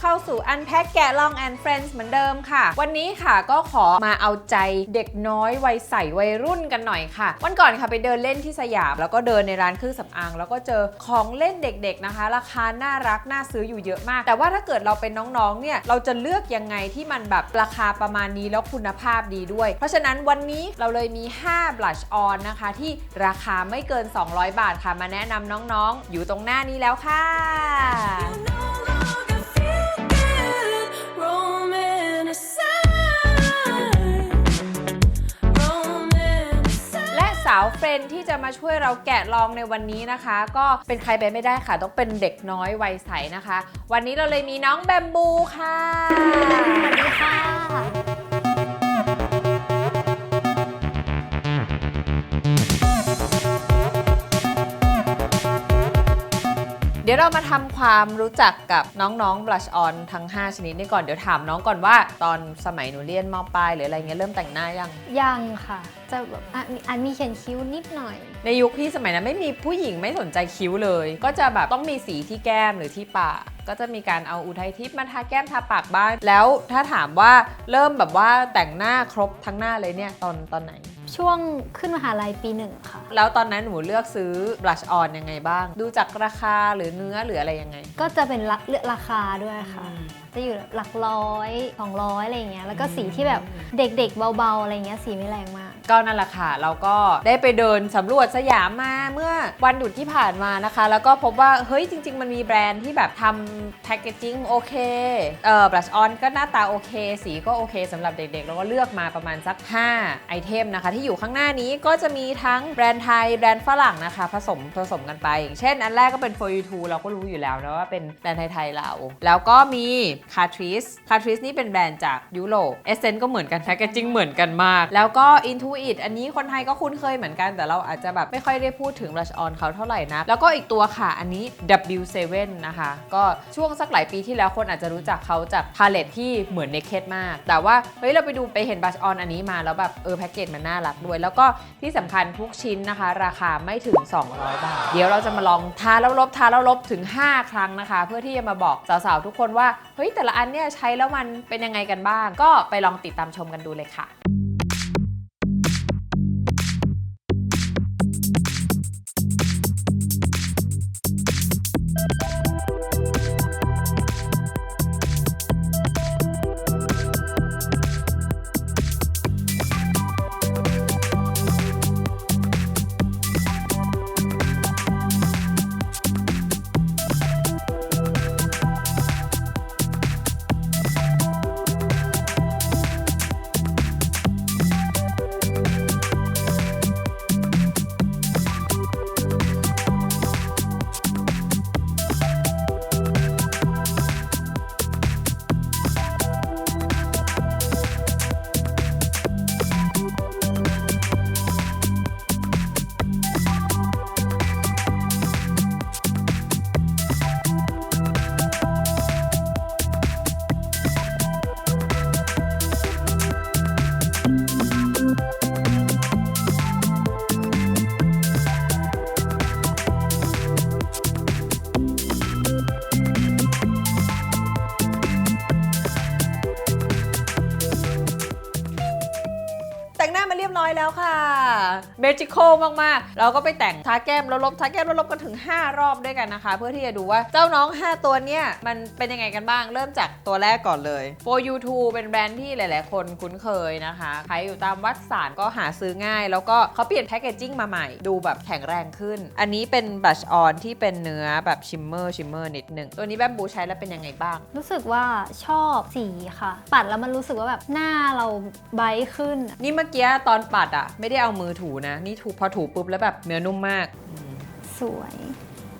เข้าสู่ Unpack แกะลอง and Friends เหมือนเดิมค่ะ วันนี้ค่ะก็ขอมาเอาใจเด็กน้อยวัยใสวัยรุ่นกันหน่อยค่ะ วันก่อนค่ะไปเดินเล่นที่สยาม แล้วก็เดินในร้านเครื่องสำอาง แล้วก็เจอของเล่นเด็กๆนะคะ ราคาน่ารักน่าซื้ออยู่เยอะมาก แต่ว่าถ้าเกิดเราเป็นน้องๆเนี่ยเราจะเลือกยังไงที่มันแบบราคาประมาณนี้แล้วคุณภาพดีด้วย เพราะฉะนั้นวันนี้เราเลยมี 5 blush on นะคะ ที่ราคาไม่เกิน 200 บาทค่ะมาแนะนำน้องๆ อยู่ตรงหน้านี้แล้วค่ะ เฟรนที่จะมาช่วยเราแกะลองในวันนี้นะคะ ก็เป็นใครไปไม่ได้ค่ะ ต้องเป็นเด็กน้อยวัยใสนะคะ วันนี้เราเลยมีน้องแบมบูค่ะสวัสดีค่ะ ดี๋ยวเรามาทำความรู้จักกับน้องๆ blush on ทั้ง 5 ชนิดนี้ก่อน เดี๋ยวถามน้องก่อนว่า ตอนสมัยหนูเรียนมปลายหรืออะไรเงี้ยเริ่มแต่งหน้ายัง ยังค่ะ จะแบบอะมีอันมีเขียนคิ้วนิดหน่อย ในยุคพี่สมัยนั้นไม่มีผู้หญิงไม่สนใจคิ้วเลย ก็จะแบบต้องมีสีที่แก้มหรือที่ปาก ก็จะมีการเอาอุทัยทิพย์มาทาแก้มทาปากบ้าง แล้วถ้าถามว่าเริ่มแบบว่าแต่งหน้าครบทั้งหน้าเลยเนี่ยตอนตอนไหน ช่วงขึ้นมหาลัยปีหนึ่งค่ะ แล้วตอนนั้นหนูเลือกซื้อ blush on ยังไงบ้าง ดูจากราคาหรือเนื้อหรืออะไรยังไง ก็จะเป็นละเลือกราคาด้วยค่ะ จะอยู่หลักร้อยสองร้อยอะไรอย่างเงี้ยแล้วก็สีที่แบบเด็กๆเบาๆอะไรเงี้ยสีไม่แรงมาก ก็นั่นแหละค่ะ เราก็ได้ไปเดินสำรวจสยามมาเมื่อวันหยุดที่ผ่านมานะคะ แล้วก็พบว่า เฮ้ยจริง ๆ มันมีแบรนด์ที่แบบทำแพคเกจิ้งโอเค เอ่อ บลัชออนก็หน้าตาโอเค สีก็โอเคสำหรับเด็กๆ แล้วก็เลือกมาประมาณสัก 5 ไอเทมนะคะ ที่อยู่ข้างหน้านี้ก็จะมีทั้งแบรนด์ไทย แบรนด์ฝรั่งนะคะ ผสมผสมกันไป อย่างเช่น อันแรกก็เป็น for you two เราก็รู้อยู่แล้วนะว่าเป็นแบรนด์ไทยๆเรา แล้วก็มีคาทริสคาทริสนี่เป็นแบรนด์จากยุโรปเอเซนก็เหมือนกันแพคเกจิ้งเหมือนกันมาก แล้วก็ Intuit อีดอันนี้คนไทยก็คุ้นเคยเหมือนกัน แต่เราอาจจะแบบไม่ค่อยได้พูดถึง blush on เขาเท่าไหร่นะ แล้วก็อีกตัวค่ะ อันนี้ W7 นะคะ ก็ช่วงสักหลายปีที่แล้วคนอาจจะรู้จักเขาจากพาเลตที่เหมือน Naked มาก แต่ว่าเฮ้ยเราไปดูไปเห็น blush on อันนี้มาแล้วแบบเออแพ็กเกจมันน่ารักด้วย แล้วก็ที่สำคัญทุกชิ้นนะคะ ราคาไม่ถึง 200 บาท เดี๋ยวเราจะมาลองทาแล้วลบทาแล้วลบถึง 5 ครั้งนะคะ เพื่อที่จะมาบอกสาวๆทุกคนว่าเฮ้ยแต่ละอันเนี่ยใช้แล้วมันเป็นยังไงกันบ้าง ก็ไปลองติดตามชมกันดูเลยค่ะ อยแล้วค่ะเมจิคอลมากๆ เราก็ไปแต่งทาแก้มแล้วลบทาแก้มแล้วลบกันถึง 5 รอบด้วยกันนะคะ เพื่อที่จะดูว่าเจ้าน้อง 5 ตัวเนี้ยมันเป็นยังไงกันบ้าง เริ่มจากตัวแรกก่อนเลย For You t o เป็นแบรนด์ที่หลาย ๆ คนคุ้นเคยนะคะใครอยู่ตามวัดสารก็หาซื้อง่าย แล้วก็เขาเปลี่ยนแพคเกจจิ้งมาใหม่ ดูแบบแข็งแรงขึ้น อันนี้เป็นบัชออนที่เป็นเนื้อแบบชิมเมอร์ชิมเมอร์นิดหนึ่งตัวนี้แบมบูใช้แล้วเป็นยังไงบ้าง รู้สึกว่าชอบสีค่ะ ปัดแล้วมันรู้สึกว่าแบบหน้าเราไบรท์ขึ้น นี่เมื่อกี้ตอนปัดอะไม่ได้เอามือถูนะ นี่ถูพอถูปุ๊บแล้วแบบเนื้อนุ่มมาก สวย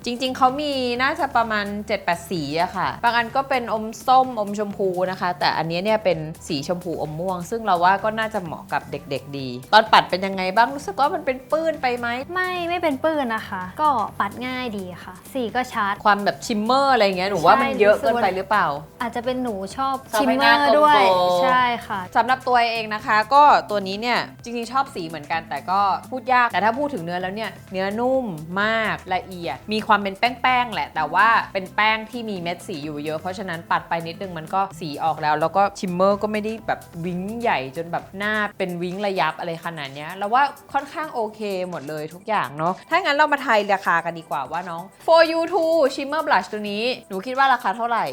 จริง ๆ เขามีน่าจะประมาณ 7-8 สีอะค่ะ บางอันก็เป็นอมส้มอมชมพูนะคะ แต่อันนี้เนี่ยเป็นสีชมพูอมม่วง ซึ่งเราว่าก็น่าจะเหมาะกับเด็ก ๆ ดี ตอนปัดเป็นยังไงบ้างรู้สึกว่ามันเป็นปื้นไปไหม ไม่ไม่เป็นปื้นนะคะ ก็ปัดง่ายดีค่ะ สีก็ชัด ความแบบชิมเมอร์อะไรเงี้ยหนูว่ามันเยอะเกินไปหรือเปล่า อาจจะเป็นหนูชอบชอบชิมให้เมหน้าอร์ด้วยกลมๆใช่ค่ะ สำหรับตัวเองนะคะ ก็ตัวนี้เนี่ยจริงๆชอบสีเหมือนกันแต่ก็พูดยากแต่ถ้าพูดถึงเนื้อแล้วเนี่ยเนื้อนุ่มมากละเอียดมีความเป็นแป้งๆแหละ แต่ว่าเป็นแป้งที่มีเม็ดสีอยู่เยอะ เพราะฉะนั้นปัดไปนิดนึงมันก็สีออกแล้ว แล้วก็ชิมเมอร์ก็ไม่ได้แบบวิ้งใหญ่จนแบบหน้าเป็นวิ้งระยับอะไรขนาดเนี้ยเราว่าค่อนข้างโอเคหมดเลยทุกอย่างเนาะถ้างั้นเรามาทายราคากันดีกว่าว่าน้อง for you too shimmer blush ตัวนี้หนูคิดว่าราคาเท่าไหร่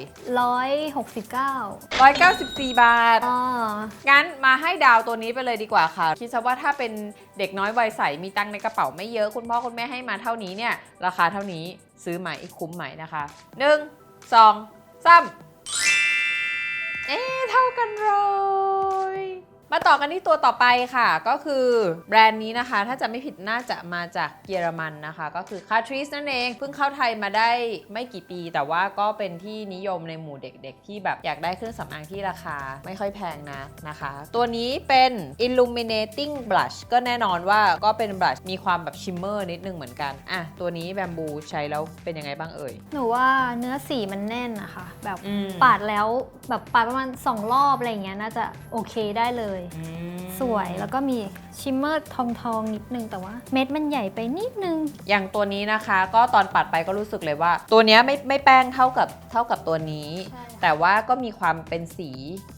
169 194 บาท อ๋อ งั้นมาให้ดาวตัวนี้ไปเลยดีกว่าค่ะ คิดซะว่าถ้าเป็นเด็กน้อยวัยใสมีตังค์ในกระเป๋าไม่เยอะคุณพ่อคุณแม่ให้มาเท่านี้เนี่ยราคาเท่านี้ซื้อใหม่คุ้มใหม่นะคะ1 2 3เอ๊เท่ากันเลย มาต่อกันที่ตัวต่อไปค่ะ ก็คือแบรนด์นี้นะคะ ถ้าจะไม่ผิดน่าจะมาจากเยอรมันนะคะ ก็คือ c a t r i c e นั่นเอง เพิ่งเข้าไทยมาได้ไม่กี่ปี แต่ว่าก็เป็นที่นิยมในหมู่เด็กๆ ที่แบบอยากได้เครื่องสำอางที่ราคาไม่ค่อยแพงนะนะคะ ตัวนี้เป็น illuminating blush ก็แน่นอนว่าก็เป็นบลัชมีความแบบชิมเมอร์นิดนึงเหมือนกันอะตัวนี้แบมบูใช้แล้วเป็นยังไงบ้างเอ่ย หนูว่าเนื้อสีมันแน่นอะค่ะแบบอืม ปาดแล้วแบบปาดประมาณ2รอบอะไรอย่างเงี้ยน่าจะโอเคได้เลยสวยแล้วก็มี ชิมเมอร์ทองทองๆนิดนึงแต่ว่า เม็ดมันใหญ่ไปนิดนึง อย่างตัวนี้นะคะ ก็ตอนปัดไปก็รู้สึกเลยว่า ตัวเนี้ยไม่ไม่แป้งเท่ากับเท่ากับตัวนี้ ใช่ค่ะ แต่ว่าก็มีความเป็นสี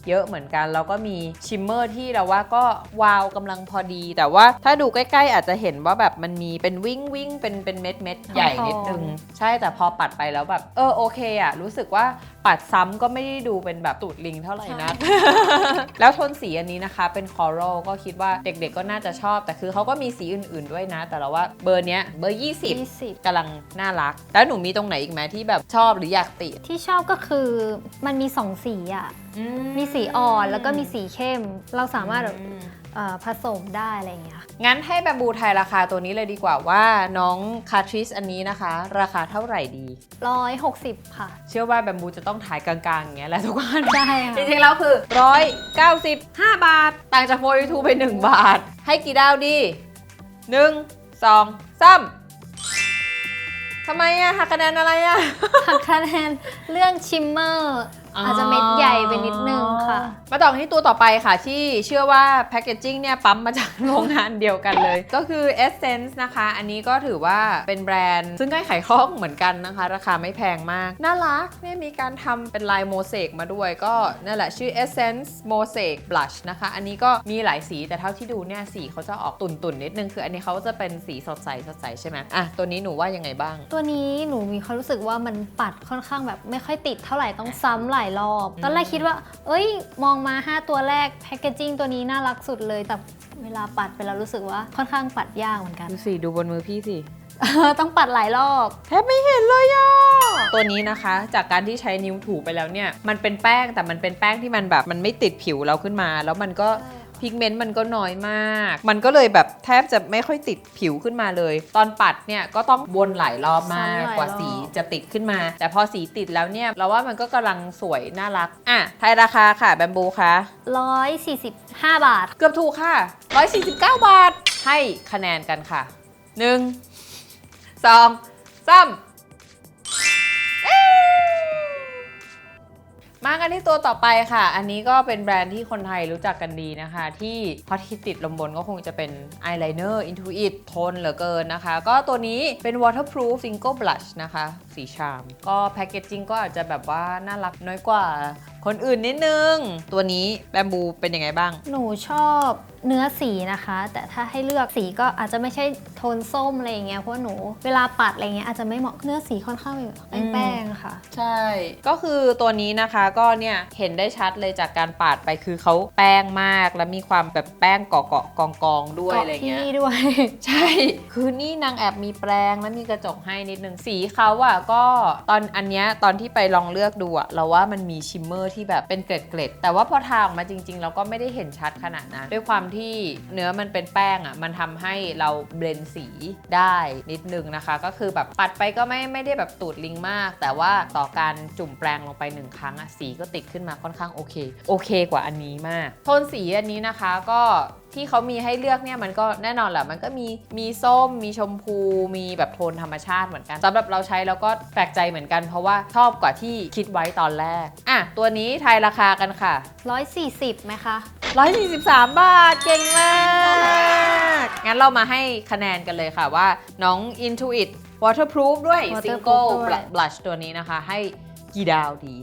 เยอะเหมือนกัน แล้วก็มีชิมเมอร์ที่เราว่าก็วาวกำลังพอดี แต่ว่าถ้าดูใกล้ๆ อาจจะเห็นว่าแบบมันมีเป็นวิ่งวิ่งเป็นเป็นเม็ดเม็ดใหญ่นิดนึง ใช่แต่พอปัดไปแล้วแบบเออโอเคอะรู้สึกว่าปัดซ้ำก็ไม่ได้ดูเป็นแบบตูดลิงเท่าไหร่นะ แล้วโทนสีอันนี้นะคะเป็นคอรัลก็คิดว่าเด็กๆก็น่าจะชอบ แต่คือเขาก็มีสีอื่นๆด้วยนะ แต่เราว่าเบอร์เนี้ยเบอร์ 20 20กำลังน่ารัก แล้วหนูมีตรงไหนอีกไหมที่แบบชอบหรืออยากติด ที่ชอบก็คือมันมี2สีอะมีสีอ่อนแล้วก็มีสีเข้ม เราสามารถแบบเอ่อ ผสมได้อะไรอย่างเงี้ยค่ะงั้นให้แบมบูไทยราคาตัวนี้เลยดีกว่าว่าน้องคาทริสอันนี้นะคะ ราคาเท่าไหร่ดี 160 ค่ะ เชื่อว่าแบมบูจะต้องถ่ายกลางๆอย่างเงี้ยแหละทุกคนได้ค่ะจริงๆแล้วคือ 195 บาท ต่างจากโฟยูทูไป 1 บาท ให้กี่ดาวดี 1 2 3ทำไมอะหักคะแนนอะไรอะ หักคะแนนเรื่องชิมเมอร์ อาจจะเม็ดใหญ่ไปนิดนึงค่ะ มาต่อที่ตัวต่อไปค่ะ ที่เชื่อว่าแพคเกจจิ้งเนี่ยปั๊มมาจากโรงงานเดียวกันเลย ก็คือ Essence นะคะ อันนี้ก็ถือว่าเป็นแบรนด์ ซึ่งใกล้ขายคล่องเหมือนกันนะคะ ราคาไม่แพงมาก น่ารักเนี่ยมีการทำเป็นลายโมเสกมาด้วย ก็นั่นแหละชื่อ Essence Mosaic Blush นะคะ อันนี้ก็มีหลายสีแต่เท่าที่ดูเนี่ยสีเขาจะออกตุ่นๆนิดนึงคืออันนี้เขาจะเป็นสีสดใสสดใสใช่ไหมอะตัวนี้หนูว่ายังไงบ้าง ตัวนี้หนูมีความรู้สึกว่ามันปัดค่อนข้างแบบไม่ค่อยติดเท่าไหร่ต้องซ้ำหลายรอบ ตอนแรกคิดว่า เอ้ย มองมา 5 ตัวแรกแพคเกจิ้งตัวนี้น่ารักสุดเลย แต่เวลาปัดไปแล้วรู้สึกว่าค่อนข้างปัดยากเหมือนกัน ดูสิดูบนมือพี่สิ ต้องปัดหลายรอบ แทบไม่เห็นเลยอะ ตัวนี้นะคะ จากการที่ใช้นิ้วถูไปแล้วเนี่ย มันเป็นแป้งแต่มันเป็นแป้งที่มันแบบมันไม่ติดผิวเราขึ้นมา แล้วมันก็ พิกเมนต์มันก็น้อยมาก มันก็เลยแบบแทบจะไม่ค่อยติดผิวขึ้นมาเลย ตอนปัดเนี่ยก็ต้องวนหลายรอบมากซ้ำหลายรอบกว่าสีจะติดขึ้นมา แต่พอสีติดแล้วเนี่ยเราว่ามันก็กำลังสวยน่ารัก อะทายราคาค่ะแบมบูคะ145 บาท เกือบถูกค่ะ 149 บาท ให้คะแนนกันค่ะ 1 2 3 กันที่ตัวต่อไปค่ะ อันนี้ก็เป็นแบรนด์ที่คนไทยรู้จักกันดีนะคะ ที่ฮอตฮิตติดลมบนก็คงจะเป็นอายไลเนอร์อินทูอิตทนเหลือเกินนะคะ ก็ตัวนี้เป็น waterproof single blush นะคะ สีชาม ก็แพคเกจจิ้งก็อาจจะแบบว่าน่ารักน้อยกว่าคนอื่นนิดนึง ตัวนี้แบมบูเป็นยังไงบ้าง หนูชอบ เนื้อสีนะคะ แต่ถ้าให้เลือกสีก็อาจจะไม่ใช่โทนส้มอะไรอย่างเงี้ยเพราะว่าหนูเวลาปัดอะไรเงี้ยอาจจะไม่เหมาะเนื้อสีค่อนข้างแบบแป้งๆค่ะ ใช่ ก็คือตัวนี้นะคะก็เนี่ยเห็นได้ชัดเลยจากการปาดไปคือเขาแป้งมาก แล้วมีความแบบแป้งเกาะเกาะกองกองๆด้วยเกาะอะไรที่เงี้ยนี่ด้วย ใช่ คือนี่นางแอบมีแปรงแล้วมีกระจกให้นิดนึง สีเขาอะก็ตอนอันเนี้ยตอนที่ไปลองเลือกดูอะเราว่ามันมีชิมเมอร์ที่แบบเป็นเกล็ดๆ แต่ว่าพอทาออกมาจริงๆ เราก็ไม่ได้เห็นชัดขนาดนั้น ด้วยความที่เนื้อมันเป็นแป้งอะมันทำให้เราเบลนสีได้นิดนึงนะคะ ก็คือแบบปัดไปก็ไม่ไม่ได้แบบตูดลิงมาก แต่ว่าต่อการจุ่มแปรงลงไปหนึ่งครั้งอะสีก็ติดขึ้นมาค่อนข้างโอเค โอเคกว่าอันนี้มาก โทนสีอันนี้นะคะก็ที่เขามีให้เลือกเนี่ยมันก็แน่นอนแหละมันก็มีมีส้ม มีชมพู มีแบบโทนธรรมชาติเหมือนกันสำหรับเราใช้แล้วก็แปลกใจเหมือนกัน เพราะว่าชอบกว่าที่คิดไว้ตอนแรก อะ ตัวนี้ทายราคากันค่ะ 140ไหมคะ 143 บาท เก่งมาก งั้นเรามาให้คะแนนกันเลยค่ะว่าน้อง Intuit Waterproof ด้วย Waterproof Single ด้วย Blush ตัวนี้นะคะ ให้กี่ดาวดี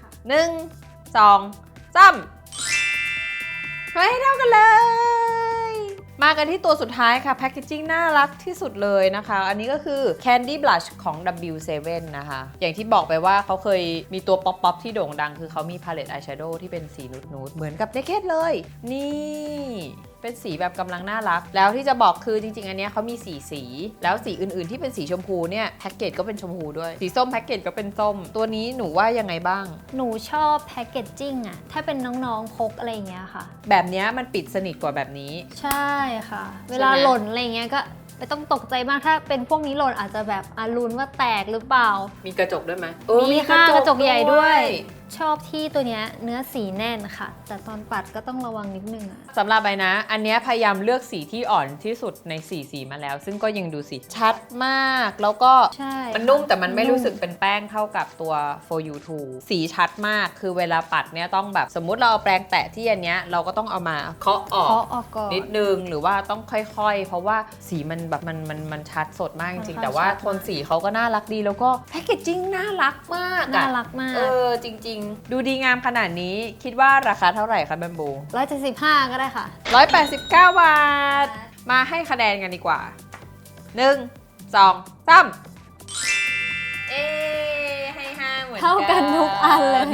ค่ะ1 2 3ไม่ให้เท่ากันเลย มากันที่ตัวสุดท้ายค่ะแพคเกจิ้งน่ารักที่สุดเลยนะคะ อันนี้ก็คือ Candy Blush ของ W7 นะคะ อย่างที่บอกไปว่าเขาเคยมีตัวป๊อปป๊อปที่โด่งดัง คือเขามีพาเลตอายแชโดว์ที่เป็นสีนูดนูดๆเหมือนกับเนคเคเลย นี่ เป็นสีแบบกำลังน่ารัก แล้วที่จะบอกคือจริง ๆ อันเนี้ยเขามีสีสี แล้วสีอื่นๆ ที่เป็นสีชมพูเนี่ยแพ็กเกจก็เป็นชมพูด้วย สีส้มแพ็กเกจก็เป็นส้ม ตัวนี้หนูว่ายังไงบ้าง หนูชอบแพคเกจจิ้งอะถ้าเป็นน้องๆพกอะไรอย่างเงี้ยค่ะ แบบเนี้ยมันปิดสนิทกว่าแบบนี้ ใช่ค่ะใช่ไหมเวลาหล่นอะไรเงี้ยก็ไม่ต้องตกใจมากถ้าเป็นพวกนี้หล่นอาจจะแบบอารุนว่าแตกหรือเปล่า มีกระจกด้วยไหมมีค่ะกระจกใหญ่ด้วยชอบที่ตัวเนี้ยเนื้อสีแน่นค่ะ แต่ตอนปัดก็ต้องระวังนิดนึงอะสำหรับใบนะ อันเนี้ยพยายามเลือกสีที่อ่อนที่สุดในสีสีมาแล้ว ซึ่งก็ยังดูสีชัดมาก แล้วก็ใช่มันนุ่มแต่มันไม่นุ่มรู้สึกเป็นแป้งเท่ากับตัว for you t o สีชัดมากคือเวลาปัดเนี่ยต้องแบบสมมุติเราเอาแปรงแตะที่อันเนี้ยเราก็ต้องเอามาเคาะออกเคาะออกก่อน นิดนึงหรือว่าต้องค่อยๆ เพราะว่าสีมันแบบมันมันมันชัดสดมากจริงๆค่อนข้างแต่ว่าชัดมากโทนสีเขาก็น่ารักดีแล้วก็แพคเกจจิ้งน่ารักมากอะน่ารักมาก เออจริงๆดูดีงามขนาดนี้คิดว่าราคาเท่าไหร่คะแบมบูร้อยเจ็ดสิบห้าก็ได้ค่ะ 189 บาท มาให้คะแนนกันดีกว่า 1 2 3 เอ๊ให้5เหมือนกันเท่ากันทุกอันเลย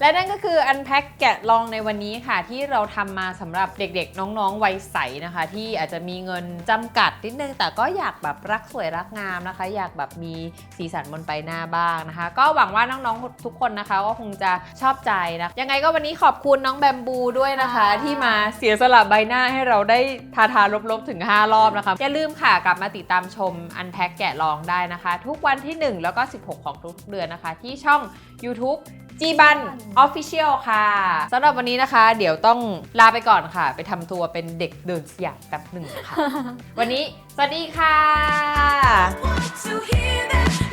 และนั่นก็คืออันแพ็กแกะลองในวันนี้ค่ะ ที่เราทำมาสำหรับเด็กๆ น้องๆ วัยใสนะคะ ที่อาจจะมีเงินจำกัดนิดนึง แต่ก็อยากแบบรักสวยรักงามนะคะ อยากแบบมีสีสันบนใบหน้าบ้างนะคะ ก็หวังว่าน้องๆ ทุกคนนะคะก็คงจะชอบใจนะ ยังไงก็วันนี้ขอบคุณน้องแบมบูด้วยนะคะ ที่มาเสียสละใบหน้าให้เราได้ทาทาลบๆถึง 5 รอบนะคะ อย่าลืมค่ะกลับมาติดตามชมอันแพ็กแกะลองได้นะคะ ทุกวันที่ 1 แล้วก็ 16 ของทุกๆเดือนนะคะ ที่ช่อง YouTube จีบันออฟฟิเชียลค่ะสำหรับวันนี้นะคะ เดี๋ยวต้องลาไปก่อนค่ะ ไปทำตัวเป็นเด็กเดินสยามแป๊บหนึ่งค่ะ วันนี้ สวัสดีค่ะ to hear that